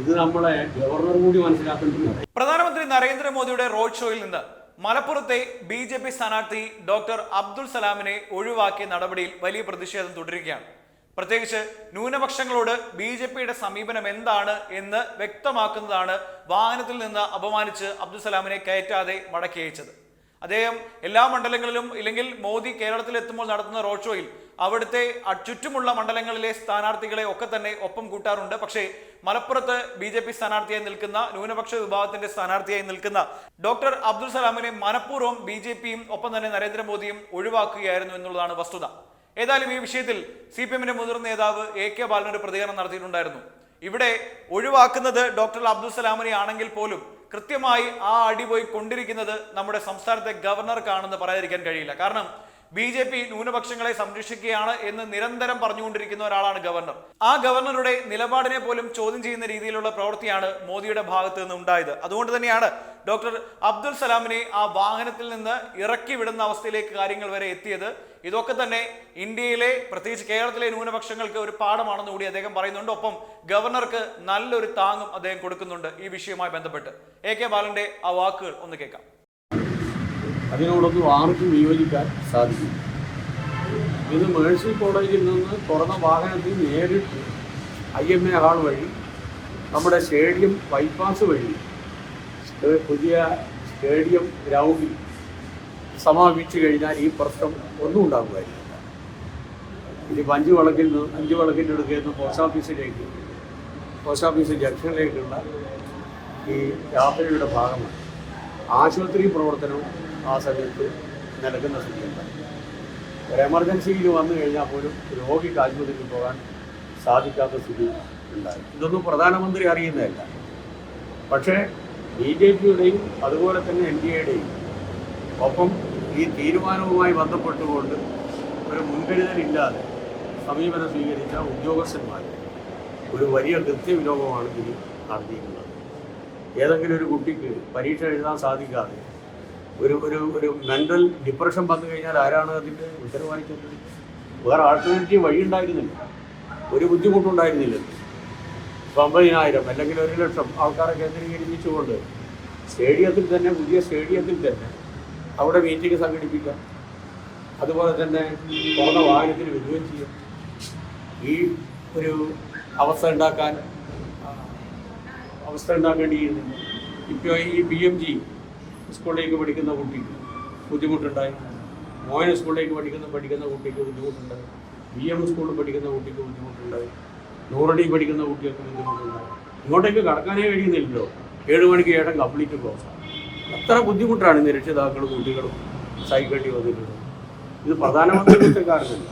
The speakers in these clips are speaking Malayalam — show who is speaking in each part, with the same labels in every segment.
Speaker 1: ഇത് നമ്മളെ ഗവർണർ കൂടി മനസ്സിലാക്കേണ്ടതുണ്ട്.
Speaker 2: പ്രധാനമന്ത്രി നരേന്ദ്രമോദിയുടെ റോഡ് ഷോയിൽ നിന്ന് മലപ്പുറത്തെ ബി ജെ പി സ്ഥാനാർത്ഥി ഡോക്ടർ അബ്ദുൾ സലാമിനെ ഒഴിവാക്കിയ നടപടിയിൽ വലിയ പ്രതിഷേധം തുടരുകയാണ്. പ്രത്യേകിച്ച് ന്യൂനപക്ഷങ്ങളോട് ബി ജെ പിയുടെ സമീപനം എന്താണ് എന്ന് വ്യക്തമാക്കുന്നതാണ് വാഹനത്തിൽ നിന്ന് അപമാനിച്ച് അബ്ദുൾ സലാമിനെ കയറ്റാതെ മടക്കി അയച്ചത്. അദ്ദേഹം എല്ലാ മണ്ഡലങ്ങളിലും ഇല്ലെങ്കിൽ മോദി കേരളത്തിൽ എത്തുമ്പോൾ നടത്തുന്ന റോഡ് ഷോയിൽ അവിടുത്തെ ചുറ്റുമുള്ള മണ്ഡലങ്ങളിലെ സ്ഥാനാർത്ഥികളെ ഒക്കെ തന്നെ ഒപ്പം കൂട്ടാറുണ്ട്. പക്ഷേ മലപ്പുറത്ത് ബി ജെ പി സ്ഥാനാർത്ഥിയായി നിൽക്കുന്ന ന്യൂനപക്ഷ വിഭാഗത്തിന്റെ സ്ഥാനാർത്ഥിയായി നിൽക്കുന്ന ഡോക്ടർ അബ്ദുൾ സലാമിനെ മനഃപൂർവം ബി ജെ പിയും ഒപ്പം തന്നെ നരേന്ദ്രമോദിയും ഒഴിവാക്കുകയായിരുന്നു എന്നുള്ളതാണ് വസ്തുത. ഏതായാലും ഈ വിഷയത്തിൽ സി പി എമ്മിന്റെ മുതിർന്ന നേതാവ് എ കെ ബാലൻ ഒരു പ്രതികരണം നടത്തിയിട്ടുണ്ടായിരുന്നു. ഇവിടെ ഒഴിവാക്കുന്നത് ഡോക്ടർ അബ്ദുൾ സലാമിനെ ആണെങ്കിൽ പോലും കൃത്യമായി ആ അടി പോയി കൊണ്ടിരിക്കുന്നത് നമ്മുടെ സംസ്ഥാനത്തെ ഗവർണർക്കാണെന്ന് പറയാതിരിക്കാൻ കഴിയില്ല. കാരണം ബി ജെ പി ന്യൂനപക്ഷങ്ങളെ സംരക്ഷിക്കുകയാണ് എന്ന് നിരന്തരം പറഞ്ഞുകൊണ്ടിരിക്കുന്ന ഒരാളാണ് ഗവർണർ. ആ ഗവർണറുടെ നിലപാടിനെ പോലും ചോദ്യം ചെയ്യുന്ന രീതിയിലുള്ള പ്രവൃത്തിയാണ് മോദിയുടെ ഭാഗത്ത് നിന്ന് ഉണ്ടായത്. അതുകൊണ്ട് തന്നെയാണ് ഡോക്ടർ അബ്ദുൽ സലാമിനെ ആ വാഹനത്തിൽ നിന്ന് ഇറക്കി വിടുന്ന അവസ്ഥയിലേക്ക് കാര്യങ്ങൾ വരെ എത്തിയത്. ഇതൊക്കെ തന്നെ ഇന്ത്യയിലെ പ്രത്യേകിച്ച് കേരളത്തിലെ ന്യൂനപക്ഷങ്ങൾക്ക് ഒരു പാഠമാണെന്ന് കൂടി അദ്ദേഹം പറയുന്നുണ്ട്. ഒപ്പം ഗവർണർക്ക് നല്ലൊരു താങ്ങും അദ്ദേഹം കൊടുക്കുന്നുണ്ട് ഈ വിഷയവുമായി ബന്ധപ്പെട്ട്. എ കെ ബാലന്റെ ആ വാക്കുകൾ ഒന്ന് കേൾക്കാം.
Speaker 1: അതിനോടൊന്നും ആർക്കും വിയോജിക്കാൻ സാധിക്കും ഇത് മേഴ്സി കോളേജിൽ നിന്ന് തുറന്ന വാഹനത്തിൽ നേരിട്ട് ഐ എം എ ഹാൾ വഴി നമ്മുടെ സ്റ്റേഡിയം ബൈപ്പാസ് വഴി പുതിയ സ്റ്റേഡിയം ഗ്രൗണ്ടിൽ സമാപിച്ചു കഴിഞ്ഞാൽ ഈ പ്രശ്നം ഒന്നും ഉണ്ടാകുമായിരുന്നില്ല ഇതിപ്പോൾ അഞ്ച് വളക്കിൽ നിന്ന് അഞ്ച് വളക്കിന്റെ അടുക്കൽ നിന്ന് പോസ്റ്റ് ഓഫീസിലേക്ക് പോസ്റ്റ് ഓഫീസ് ജംഗ്ഷനിലേക്കുള്ള ഈ യാത്രയുടെ ഭാഗമാണ്. ആശുപത്രി പ്രവർത്തനവും ആ സമയത്ത് നിലക്കുന്ന സ്ഥിതിയുണ്ടായി ഒരു എമർജൻസിയിൽ വന്നു കഴിഞ്ഞാൽ പോലും രോഗിക്ക് ആശുപത്രിയിൽ പോകാൻ സാധിക്കാത്ത സ്ഥിതി ഉണ്ടായി. ഇതൊന്നും പ്രധാനമന്ത്രി അറിയുന്നതല്ല. പക്ഷേ ബി ജെ പിയുടെയും അതുപോലെ തന്നെ എൻ ഡി എയുടെയും ഒപ്പം ഈ തീരുമാനവുമായി ബന്ധപ്പെട്ടുകൊണ്ട് ഒരു മുൻകരുതലില്ലാതെ സമീപനം സ്വീകരിച്ച ഉദ്യോഗസ്ഥന്മാർ ഒരു വലിയ കൃത്യവിലോപമാണ് ഇതിൽ നടത്തിയിരുന്നത് ഏതെങ്കിലും ഒരു കുട്ടിക്ക് പരീക്ഷ എഴുതാൻ സാധിക്കാതെ ഒരു ഒരു ഒരു മെന്റൽ ഡിപ്രഷൻ വന്നു കഴിഞ്ഞാൽ ആരാണ് അതിന്റെ ഉത്തരവാദിത്തം വേറെ ആൾട്ടർനേറ്റീവ് വഴി ഉണ്ടായിരുന്നില്ല. ഒരു ബുദ്ധിമുട്ടുണ്ടായിരുന്നില്ല. ഇപ്പം അമ്പതിനായിരം അല്ലെങ്കിൽ ഒരു ലക്ഷം ആൾക്കാരെ കേന്ദ്രീകരിച്ചുകൊണ്ട് സ്റ്റേഡിയത്തിൽ തന്നെ പുതിയ സ്റ്റേഡിയത്തിൽ തന്നെ അവിടെ മീറ്റിംഗ് സംഘടിപ്പിക്കാം അതുപോലെ തന്നെ തുറന്ന വാഹനത്തിന് വിജയം ചെയ്യാം. ഈ ഒരു അവസ്ഥ ഉണ്ടാക്കാൻ അവസ്ഥ ഉണ്ടാക്കേണ്ടിയിരുന്നു ഇപ്പോൾ ഈ ബി എം ജി സ്കൂളിലേക്ക് പഠിക്കുന്ന കുട്ടിക്ക് ബുദ്ധിമുട്ടുണ്ടായി. മോൻ സ്കൂളിലേക്ക് പഠിക്കുന്ന പഠിക്കുന്ന കുട്ടിക്ക് ബുദ്ധിമുട്ടുണ്ടായി. ബി എം സ്കൂളിൽ പഠിക്കുന്ന കുട്ടിക്ക് ബുദ്ധിമുട്ടുണ്ടായി. നൂറടി പഠിക്കുന്ന കുട്ടികൾക്ക് ബുദ്ധിമുട്ടുണ്ടായി. ഇങ്ങോട്ടേക്ക് കടക്കാനേ കഴിയുന്നില്ലല്ലോ. ഏഴ് മണിക്ക് ഏട്ടൻ കംപ്ലീറ്റ് ക്ലോസ് അത്ര ബുദ്ധിമുട്ടാണ് ഇന്ന് രക്ഷിതാക്കളും കുട്ടികളും സഹിക്കേണ്ടി വന്നിട്ടുള്ളത്. ഇത് പ്രധാനമന്ത്രി കുറ്റക്കാരനല്ല.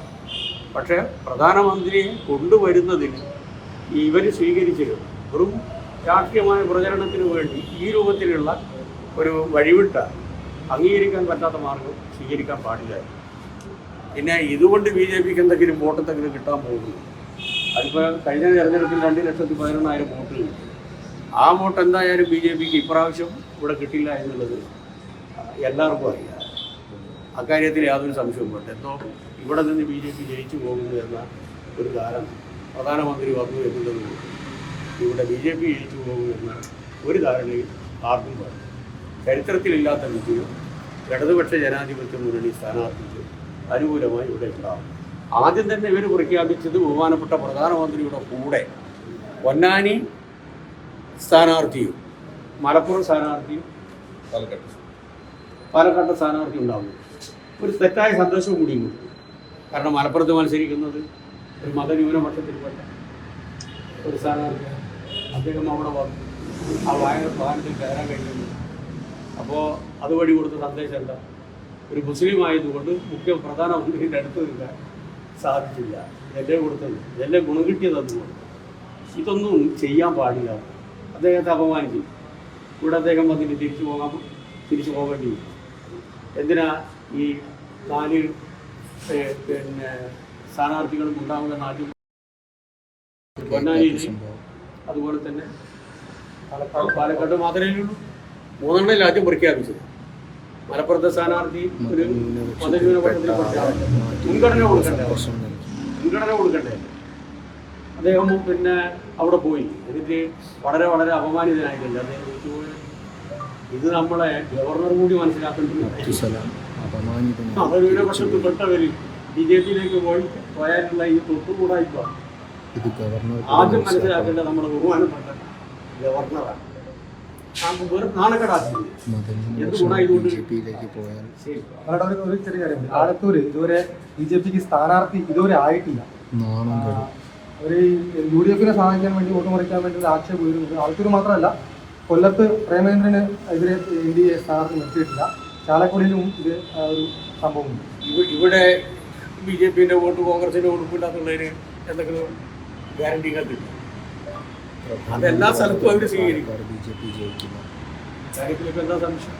Speaker 1: പക്ഷേ പ്രധാനമന്ത്രിയെ കൊണ്ടുവരുന്നതിന് ഇവർ സ്വീകരിച്ചിരുന്നു വെറും രാഷ്ട്രീയമായ പ്രചരണത്തിന് വേണ്ടി ഈ രൂപത്തിലുള്ള ഒരു വഴിവിട്ട അംഗീകരിക്കാൻ പറ്റാത്ത മാർഗം സ്വീകരിക്കാൻ പാടില്ല. പിന്നെ ഇതുകൊണ്ട് ബി ജെ പിക്ക് എന്തെങ്കിലും വോട്ട് എന്തെങ്കിലും കിട്ടാൻ പോകുന്നു. അതിപ്പോൾ കഴിഞ്ഞ തെരഞ്ഞെടുപ്പിൽ രണ്ട് ലക്ഷത്തി പതിനെണ്ണായിരം വോട്ട് ആ വോട്ട് എന്തായാലും ബി ജെ പിക്ക് ഇപ്രാവശ്യം ഇവിടെ കിട്ടില്ല എന്നുള്ളത് എല്ലാവർക്കും അറിയാം. അക്കാര്യത്തിൽ യാതൊരു സംശയവും വേണ്ട എന്തോ ഇവിടെ നിന്ന് ബി ജെ പി ജയിച്ചു പോകുന്നു എന്ന ഒരു ധാരണ പ്രധാനമന്ത്രി വന്നു എന്നുള്ളത് ഇവിടെ ബി ജെ പി ജയിച്ചു പോകുന്നു എന്ന ഒരു ധാരണയും ആർക്കും വേണ്ട ചരിത്രത്തിലില്ലാത്ത വിജയം ഇടതുപക്ഷ ജനാധിപത്യ മുന്നണി സ്ഥാനാർത്ഥിക്ക് അനുകൂലമായി ഇവിടെ ഉണ്ടാവും. ആദ്യം തന്നെ ഇവർ പ്രഖ്യാപിച്ചത് ബഹുമാനപ്പെട്ട പ്രധാനമന്ത്രിയുടെ കൂടെ പൊന്നാനി സ്ഥാനാർത്ഥിയും മലപ്പുറം സ്ഥാനാർത്ഥിയും പാലക്കാട്ടെ സ്ഥാനാർത്ഥി ഉണ്ടാവും. ഒരു തെറ്റായ സന്ദേശവും കൂടി കൊടുത്തു കാരണം മലപ്പുറത്ത് മത്സരിക്കുന്നത് ഒരു മതന്യൂനപക്ഷത്തിൽപ്പെട്ട ഒരു സ്ഥാനാർത്ഥി അദ്ദേഹം അവിടെ വന്നു ആ വായന വാഹനത്തിൽ കയറാൻ കഴിയുന്നു അപ്പോൾ അതുവഴി കൊടുത്ത സന്ദേശം എന്താ? ഒരു മുസ്ലിം ആയതുകൊണ്ട് മുഖ്യ പ്രധാനമന്ത്രിയുടെ അടുത്ത് നിൽക്കാൻ സാധിച്ചില്ല. ഇതെല്ലാം കൊടുത്തത്. ഇതെല്ലാം ഗുണം കിട്ടിയത് അതുകൊണ്ട്. ഇതൊന്നും ചെയ്യാൻ പാടില്ല. അദ്ദേഹത്തെ അപമാനിച്ചു. ഇവിടെ അദ്ദേഹം വന്നിട്ട് തിരിച്ചു പോകാൻ തിരിച്ചു പോകേണ്ടി. എന്തിനാ ഈ നാല് പിന്നെ സ്ഥാനാർത്ഥികളും ഉണ്ടാവുന്ന നാട്ടിൽ പൊന്നാനിയിൽ അതുപോലെ തന്നെ പാലക്കാട് പാലക്കാട് മാത്രമേ ഉള്ളൂ. മൂന്നെണ്ണം രാജ്യം പ്രഖ്യാപിച്ചത് മലപ്പുറത്തെ സ്ഥാനാർത്ഥി ഒരു. മുൻഗണന കൊടുക്കണ്ടേ? മുൻഗണന കൊടുക്കണ്ടേ? അദ്ദേഹം പിന്നെ അവിടെ പോയി. എന്നിട്ട് വളരെ വളരെ അപമാനിതനായിട്ടുണ്ട്. അദ്ദേഹം. ഇത് നമ്മളെ ഗവർണർ കൂടി മനസ്സിലാക്കേണ്ടത്
Speaker 3: സലാം അപമാനിതനായി
Speaker 1: മതന്യൂനപക്ഷത്തിൽ പെട്ടവര് ബി ജെ പിയിലേക്ക് പോയി പോയാലുള്ള ഈ തൊട്ടുകൂടായ്പ ആദ്യം മനസ്സിലാക്കേണ്ടത് നമ്മുടെ ബഹുമാനപ്പെട്ട ഗവർണറാണ്. ആ വെറും നാണക്കെടാക്കി. എന്ത് ഗുണം
Speaker 3: ബി
Speaker 1: ഇതുകൊണ്ട്
Speaker 3: ജെ പിയിലേക്ക് പോയാൽ.
Speaker 1: ശരി.
Speaker 4: ഒരു ചെറിയ കാര്യം ആലത്തൂർ ഇതുവരെ ബി ജെ പിക്ക് സ്ഥാനാർത്ഥി ഇതുവരെ ആയിട്ടില്ല. ഒരു യു ഡി എഫിനെ സഹായിക്കാൻ വേണ്ടി വോട്ട് മറിക്കാൻ വേണ്ടി ഒരു ആക്ഷേപം ഉയരുന്നുണ്ട് ആലത്തൂർ മാത്രമല്ല കൊല്ലത്ത് പ്രേമേന്ദ്രന് എതിരെ എൻ ഡി എ സ്ഥാനാർത്ഥി നിർത്തിയിട്ടില്ല. ചാലക്കുടിയിലും ഇത് ഒരു സംഭവമുണ്ട്.
Speaker 1: ഇവിടെ ബി ജെ പിന്റെ വോട്ട് കോൺഗ്രസിന്റെ കൊടുക്കില്ലാന്നുള്ളതിന് എന്തെങ്കിലും ഗ്യാരണ്ടി കണ്ടില്ല അതെല്ലാ സ്ഥലത്തും അവർ സ്വീകരിക്കും.
Speaker 3: ബി ജെ പി ജയിക്കില്ല
Speaker 1: കാര്യത്തിലിപ്പോ എന്താ സംശയം?